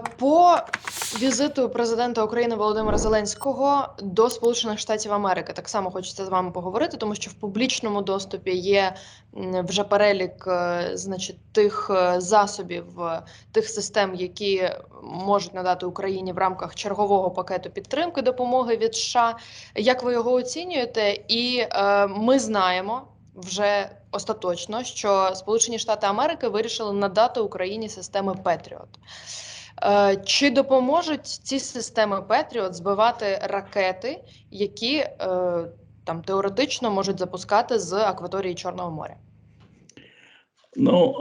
По візиту президента України Володимира Зеленського до Сполучених Штатів Америки так само хочеться з вами поговорити, тому що в публічному доступі є вже перелік, е, значить, тих е, засобів, е, тих систем, які можуть надати Україні в рамках чергового пакету підтримки допомоги від США. Як ви його оцінюєте? І е, ми знаємо вже остаточно, що Сполучені Штати Америки вирішили надати Україні системи Петріот. Е, Чи допоможуть ці системи Петріот збивати ракети, які е, там теоретично можуть запускати з акваторії Чорного моря? Ну,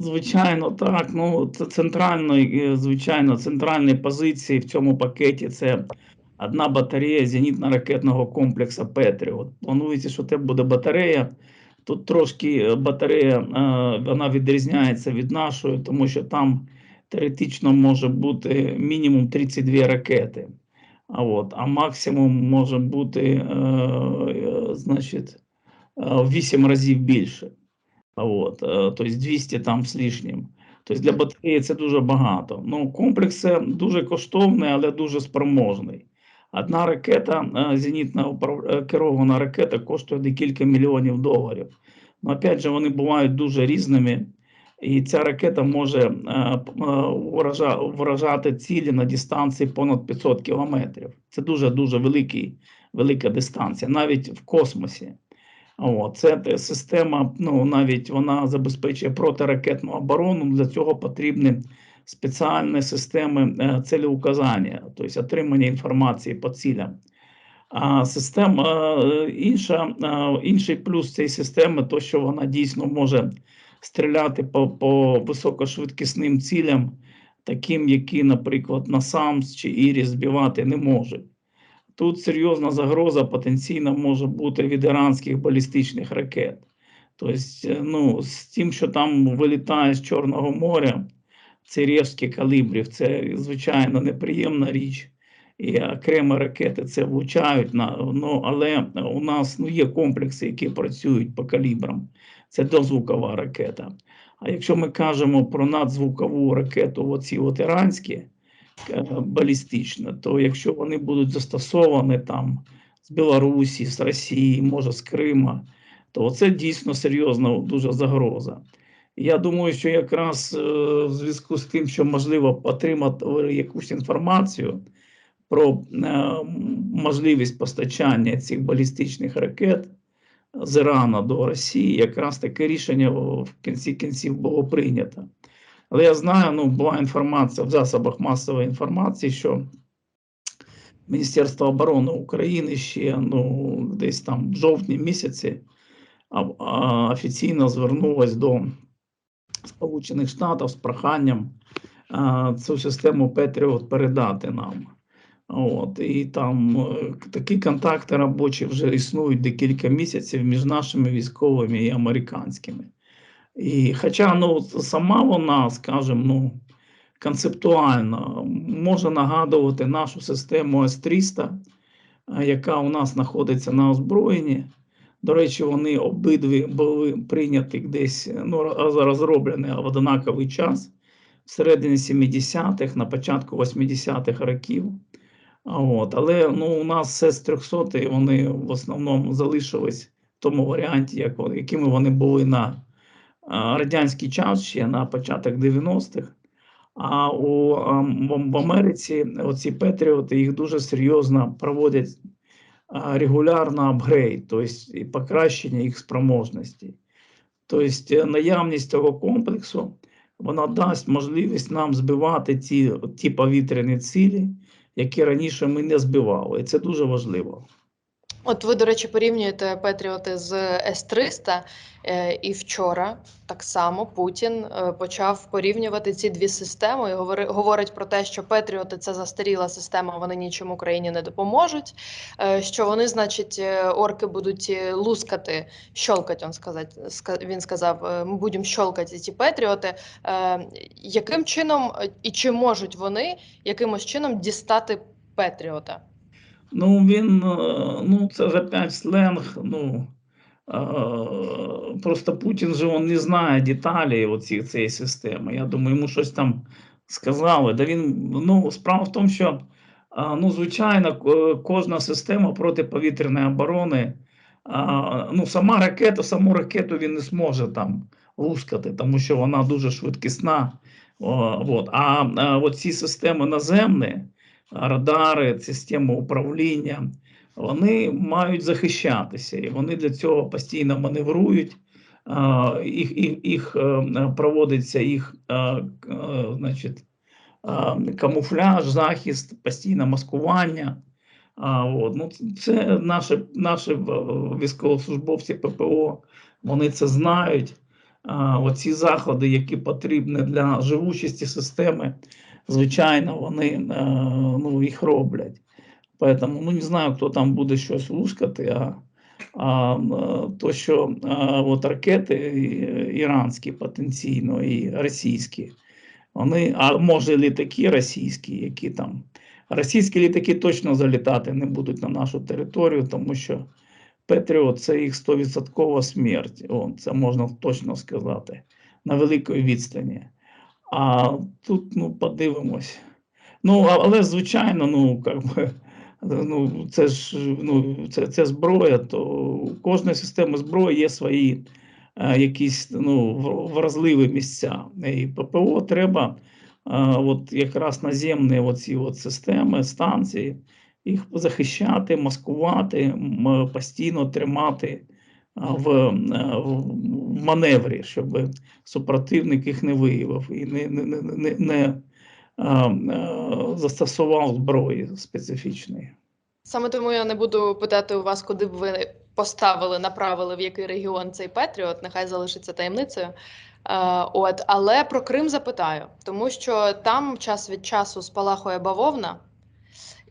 звичайно, так. Ну, це центральної, е, звичайно, центральні позиції в цьому пакеті це одна батарея зенітно-ракетного комплексу Петріот. Планується, що це буде батарея. Тут трошки е, батарея е, вона відрізняється від нашої, тому що там теоретично може бути мінімум 32 ракети. А, от, а максимум може бути, е, значить, е, 8 разів більше. А От, тобто 200 там з лишнім. Тобто для батареї це дуже багато. Ну, комплекс дуже коштовний, але дуже спроможний. Одна ракета, е, зенітна е, керована ракета, коштує декілька мільйонів доларів. Ну, опять же, вони бувають дуже різними, і ця ракета може е, е, вражати цілі на дистанції понад 500 кілометрів. Це дуже дуже великий, велика дистанція, навіть в космосі. От, це те- система, ну навіть вона забезпечує протиракетну оборону. Для цього потрібні спеціальні системи е, целеуказання, тобто отримання інформації по цілям. А система е, інша, е, інший плюс цієї системи, то що вона дійсно може стріляти по, по високошвидкісним цілям, таким, які, наприклад, NASAMS чи Іріс збивати не можуть. Тут серйозна загроза потенційно може бути від іранських балістичних ракет. Тобто, ну, з тим, що там вилітає з Чорного моря, це різкі калібрів, це звичайно неприємна річ. І окремі ракети це влучають, на, ну, але у нас ну, є комплекси, які працюють по калібрам. Це дозвукова ракета. А якщо ми кажемо про надзвукову ракету, оці от іранські, е, балістична, то якщо вони будуть застосовані там з Білорусі, з Росії, може з Крима, то це дійсно серйозна дуже загроза. Я думаю, що якраз е, в зв'язку з тим, що можливо отримати якусь інформацію про е, можливість постачання цих балістичних ракет з Ірана до Росії, якраз таке рішення в кінці кінців було прийнято. Але я знаю, ну була інформація в засобах масової інформації, що Міністерство оборони України ще ну, десь там в жовтні місяці офіційно звернулось до Сполучених Штатів з проханням цю систему Петріот передати нам. От, і там е, такі контакти робочі вже існують декілька місяців між нашими військовими і американськими. І хоча ну, сама вона, скажімо, ну, концептуально може нагадувати нашу систему С-300, е, яка у нас знаходиться на озброєнні. До речі, вони обидві були прийняті десь ну, роз- розроблені в однаковий час, всередині 70-х, на початку 80-х років. От, але ну, у нас С-300 вони в основному залишились в тому варіанті, як, якими вони були на а, радянський час, ще на початок 90-х. А у в- Америці оці Петріоти їх дуже серйозно проводять а, регулярно апгрейд, тобто і покращення їх спроможності. Тобто е, наявність цього комплексу вона дасть можливість нам збивати ті, ті повітряні цілі, які раніше ми не збивали. І це дуже важливо. От ви, до речі, порівнюєте Петріоти з С-300, е, і вчора так само Путін е, почав порівнювати ці дві системи і говори, говорить про те, що Петріоти це застаріла система, вони нічим Україні не допоможуть. е, Що вони, значить, орки будуть лускати, щолкать, він сказать, ска- він сказав, ми будемо щолкати ці Петріоти. Яким чином і чи можуть вони якимось чином дістати Петріота? Ну, він, е, ну, це ж опять сленг. Ну, Э, Просто Путін же он не знає деталей оці, цієї системи. Я думаю, йому щось там сказали. Да він, ну, справа в тому, що ну, звичайно, кожна система протиповітряної оборони, ну, сама ракета, саму ракету він не зможе там лускати, тому що вона дуже швидкісна. О, от. А, а от ці системи наземні, радари, системи управління, вони мають захищатися, і вони для цього постійно маневрують. Їх, їх, їх е, проводиться їх е, е, значить, камуфляж, захист, постійне маскування. От, ну, це наші, наші військовослужбовці ППО, вони це знають. Оці заходи, які потрібні для живучості системи, звичайно, вони е, ну, їх роблять. Поэтому, ну, не знаю, хто там буде щось лускати, а, а то, що а, от ракети іранські потенційно і російські, вони, а може літаки російські, які там. Російські літаки точно залітати не будуть на нашу територію, тому що Петріот це їх 100% смерть. О, це можна точно сказати на великій відстані. А тут ну, подивимось. Ну, але звичайно, ну, как би, ну, це ж ну, це, це зброя, то у кожної системи зброї є свої е, якісь ну, вразливі місця. І ППО треба е, от якраз наземні оці от системи, станції, їх захищати, маскувати, постійно тримати в, е, в маневрі, щоб супротивник їх не виявив і не, не, не, не, а, е, застосував зброї специфічної. Саме тому я не буду питати у вас, куди б ви поставили, направили в який регіон цей Петріот, нехай залишиться таємницею. Е, от, але про Крим запитаю, тому що там час від часу спалахує бавовна.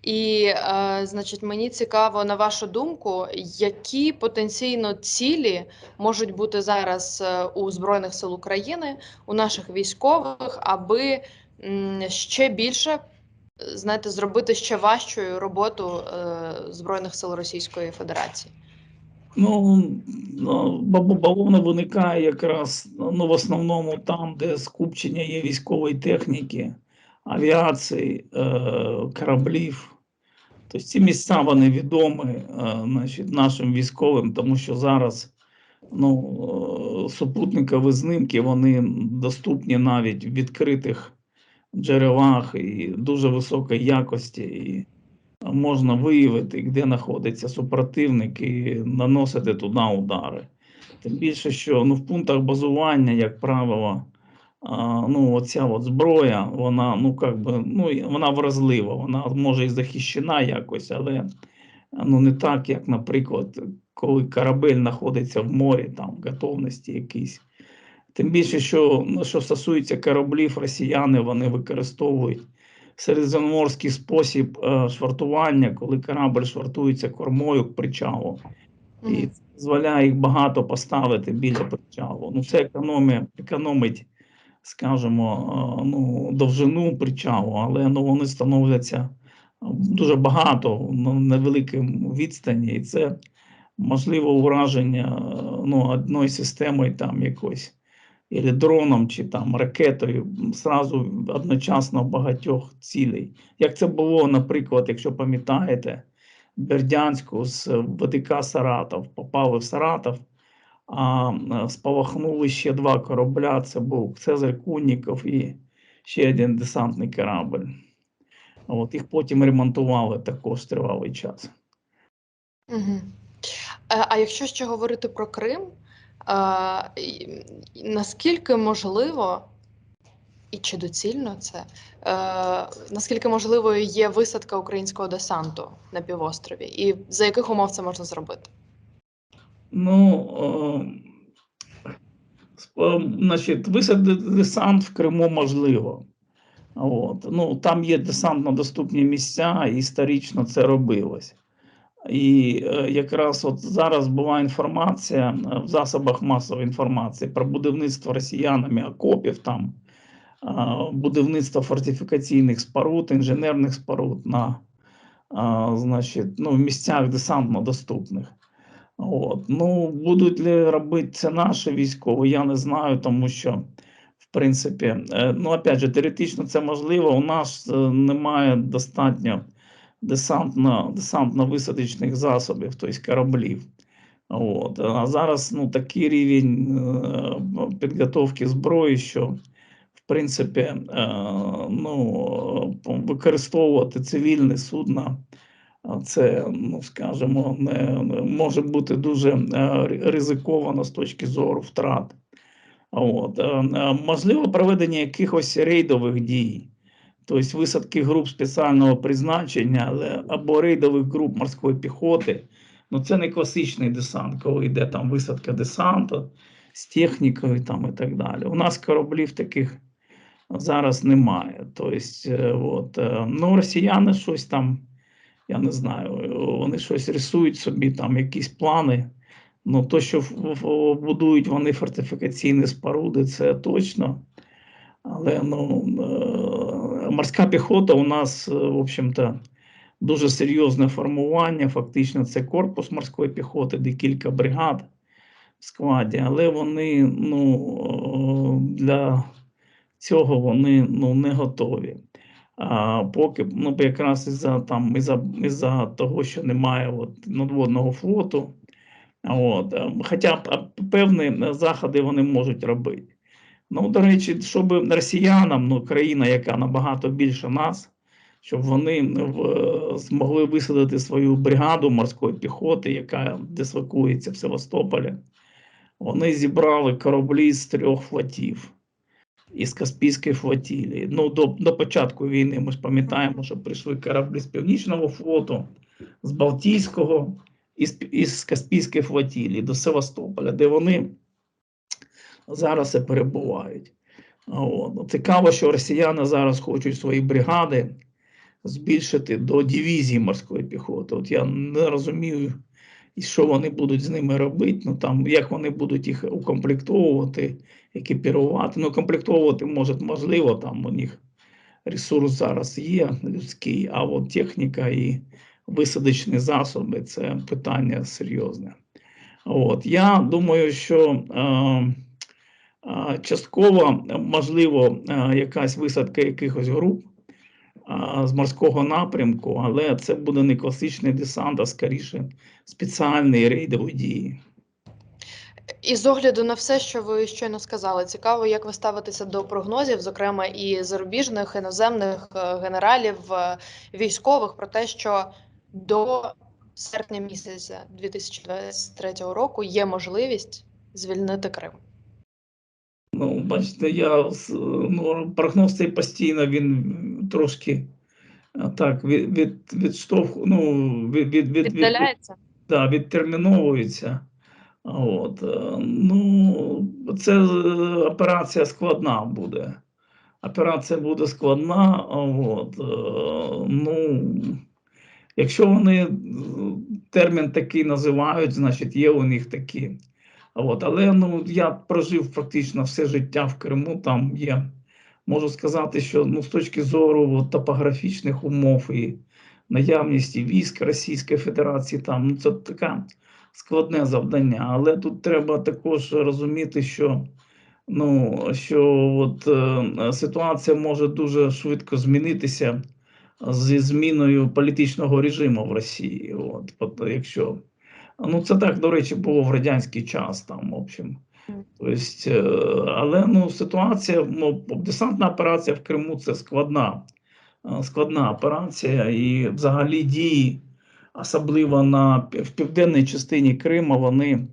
І, е, значить, мені цікаво, на вашу думку, які потенційно цілі можуть бути зараз е, у Збройних сил України, у наших військових, аби м, ще більше знаєте, зробити ще важчою роботу е, Збройних сил Російської Федерації. Ну, ну, бавовна виникає якраз ну, в основному там, де скупчення є військової техніки, авіації, е, кораблів. Тобто ці місця вони відомі е, значить, нашим військовим, тому що зараз ну, е, супутникові знімки вони доступні навіть в відкритих джерелах і дуже високої якості. І можна виявити, де знаходиться супротивник і наносити туди удари. Тим більше, що ну, в пунктах базування, як правило, ну, оця от зброя, вона, ну, как би, ну, вона вразлива, вона може і захищена якось, але ну, не так, як, наприклад, коли корабель знаходиться в морі, там, готовності якійсь. Тим більше, що, ну, що стосується кораблів, росіяни вони використовують середземноморський спосіб е, швартування, коли корабль швартується кормою к причалу, і дозволяє їх багато поставити біля причалу. Ну, це економія, економить, скажімо, е, ну, довжину причалу, але ну, вони становляться е, дуже багато на невеликому відстані, і це можливо ураження е, ну, одної системою там якось. Или дроном, чи там ракетою зразу одночасно багатьох цілей. Як це було, наприклад, якщо пам'ятаєте, Бердянську з ВДК Саратов попали в Саратов, а е, спалахнули ще два корабля. Це був Цезарь Кунніков і ще один десантний корабль. От їх потім ремонтували також тривалий час. Е, А якщо ще говорити про Крим, е, і- і наскільки можливо, і чи доцільно це, е, наскільки можливою є висадка українського десанту на півострові, і за яких умов це можна зробити? Ну, е, значить, висадити десант в Криму можливо. От. Ну, там є десантно-доступні місця, і історично це робилось. І е, якраз от зараз була інформація е, в засобах масової інформації про будівництво росіянами окопів, там, е, будівництво фортифікаційних споруд, інженерних споруд на е, значить, ну, місцях десантно доступних. От. Ну, будуть ли робити це наші військові, я не знаю, тому що, в принципі, е, ну, опять же, теоретично це можливо. У нас е, немає достатньо десантно, десантно-висадочних засобів, тобто кораблів. От. А зараз ну, такий рівень е, підготовки зброї, що, в принципі, ну, використовувати цивільне судно. Це, ну скажімо, не, може бути дуже е, ризиковано з точки зору втрат. От. е, е, Можливо, проведення якихось рейдових дій, тобто висадки груп спеціального призначення, або рейдових груп морської піхоти. Ну, це не класичний десант, коли йде там висадка десанту з технікою там, і так далі. У нас кораблів таких зараз немає. Тобто, от, ну, росіяни щось там я не знаю, вони щось рисують собі, там якісь плани. Ну, то, що будують вони фортифікаційні споруди, це точно. Але ну, е, морська піхота у нас, е, в общем-то, дуже серйозне формування. Фактично, це корпус морської піхоти, де кілька бригад в складі, але вони ну, е, для цього вони ну, не готові. А поки ну, якраз із-за там із-за, із-за того, що немає от, надводного флоту, от, е, хоча певні е, заходи вони можуть робити. Ну, до речі, щоб росіянам, ну, країна, яка набагато більше нас, щоб вони в, змогли висадити свою бригаду морської піхоти, яка дислокується в Севастополі, вони зібрали кораблі з трьох флотів із Каспійської флотілії. Ну, до, до початку війни ми ж пам'ятаємо, що прийшли кораблі з Північного флоту, з Балтійського і з, Каспійської флотілії до Севастополя, де вони зараз і перебувають. От. Цікаво, що росіяни зараз хочуть свої бригади збільшити до дивізії морської піхоти. От я не розумію, і що вони будуть з ними робити. Ну там як вони будуть їх укомплектовувати, екіпірувати. Ну, комплектовувати може, можливо, там у них ресурс зараз є людський, а от техніка і висадочні засоби це питання серйозне. От я думаю, що е, е, частково можливо е, якась висадка якихось груп з морського напрямку, але це буде не класичний десант, а скоріше спеціальні рейдові дії. І з огляду на все, що ви щойно сказали, цікаво, як ви ставитеся до прогнозів, зокрема і зарубіжних іноземних е, генералів, е, військових, про те, що до серпня місяця 2023 року є можливість звільнити Крим. Ну, бачите, я ну, прогноз цей постійно він трошки так від, від, відштовх, ну, від, від, від, від, Віддаляється? да, відтерміновується. От, е, ну, це е, операція складна буде. Операція буде складна. От, е, ну, якщо вони термін такий називають, значить є у них такі. От, але ну, я прожив практично все життя в Криму. Там є, можу сказати, що ну, з точки зору топографічних умов і наявності військ Російської Федерації, там ну, це таке складне завдання. Але тут треба також розуміти, що, ну, що от, е, ситуація може дуже швидко змінитися зі зміною політичного режиму в Росії. От, от, якщо Ну, це так, до речі, було в радянський час, там, в общем. Тобто, е, але ну, ситуація, ну, десантна операція в Криму це складна, е, складна операція, і взагалі дії, особливо на, в південній частині Криму, вони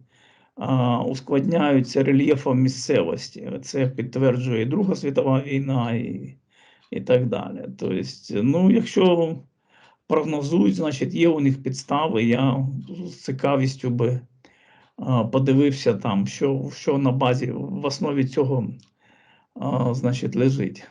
а, ускладняються рельєфом місцевості. Це підтверджує і Друга світова війна, і, і так далі. Тобто, ну, якщо прогнозують, значить, є у них підстави. Я з цікавістю би подивився там, що, що на базі в основі цього значить, лежить.